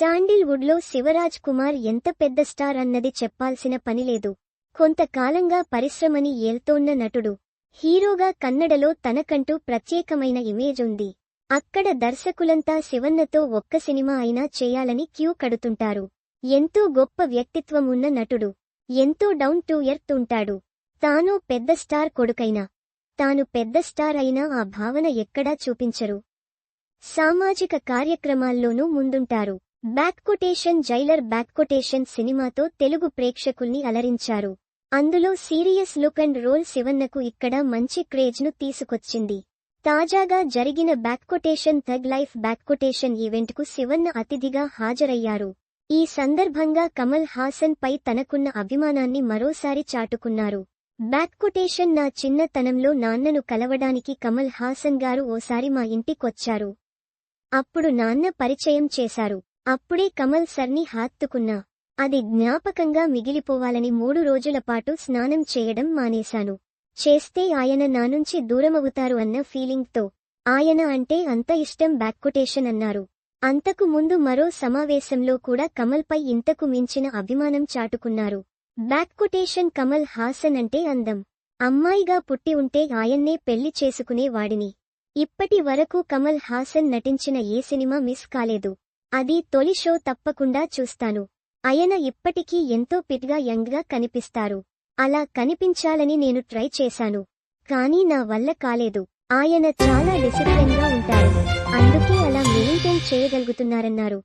శాండిల్వుడ్లో శివరాజ్ కుమార్ ఎంత పెద్ద స్టార్ అన్నది చెప్పాల్సిన పనిలేదు. కొంతకాలంగా పరిశ్రమని ఏల్తోన్న నటుడు. హీరోగా కన్నడలో తనకంటూ ప్రత్యేకమైన ఇమేజ్ ఉంది. అక్కడ దర్శకులంతా శివన్నతో ఒక్క సినిమా అయినా చేయాలని క్యూ కడుతుంటారు. ఎంతో గొప్ప వ్యక్తిత్వమున్న నటుడు. ఎంతో డౌన్ టు ఎర్త్ ఉంటాడు. తాను పెద్ద స్టార్ కొడుకైనా. తాను పెద్ద స్టార్ అయినా ఆ భావన ఎక్కడా చూపించరు. సామాజిక కార్యక్రమాల్లోనూ ముందుంటారు. Back quotation Jailer back quotation సినిమాతో తెలుగు ప్రేక్షకుల్ని అలరించారు. అందులో సీరియస్ లుక్ అండ్ రోల్ శివన్నకు ఇక్కడ మంచి క్రేజ్ను తీసుకొచ్చింది. తాజాగా జరిగిన back quotation Thug Life back quotation ఈవెంట్కు Shivanna అతిథిగా హాజరయ్యారు. ఈ సందర్భంగా కమల్ హాసన్ పై తనకున్న అభిమానాన్ని మరోసారి చాటుకున్నారు. బ్యాక్ కొటేషన్ నా చిన్నతనంలో నాన్నను కలవడానికి కమల్ హాసన్ గారు ఓసారి మా ఇంటికొచ్చారు. అప్పుడు నాన్న పరిచయం చేశారు. అప్పుడే కమల్ సర్ని హాత్తుకున్నా. అది జ్ఞాపకంగా మిగిలిపోవాలని మూడు రోజుల పాటు స్నానం చేయడం మానేశాను. చేస్తే ఆయన నా నుంచి దూరమవుతారు అన్న ఫీలింగ్తో. ఆయన అంటే అంత ఇష్టం బ్యాక్కొటేషన్ అన్నారు. అంతకు ముందు మరో సమావేశంలో కూడా కమల్పై ఇంతకు మించిన అభిమానం చాటుకున్నారు. బ్యాక్కొటేషన్ కమల్ హాసన్ అంటే అందం. అమ్మాయిగా పుట్టి ఉంటే ఆయన్నే పెళ్ళి చేసుకునే వాడిని ఇప్పటి వరకు కమల్ హాసన్ నటించిన ఏ సినిమా మిస్ కాలేదు. అది తొలి షో తప్పకుండా చూస్తాను. ఆయన ఇప్పటికీ ఎంతో పిట్గా యంగ్గా కనిపిస్తారు. అలా కనిపించాలని నేను ట్రై చేశాను. కానీ నా వల్ల కాలేదు. ఆయన చాలా డిసిప్లిన్గా ఉంటారు. అందుకే అలా మెయింటైన్ చేయగలుగుతున్నారన్నారు.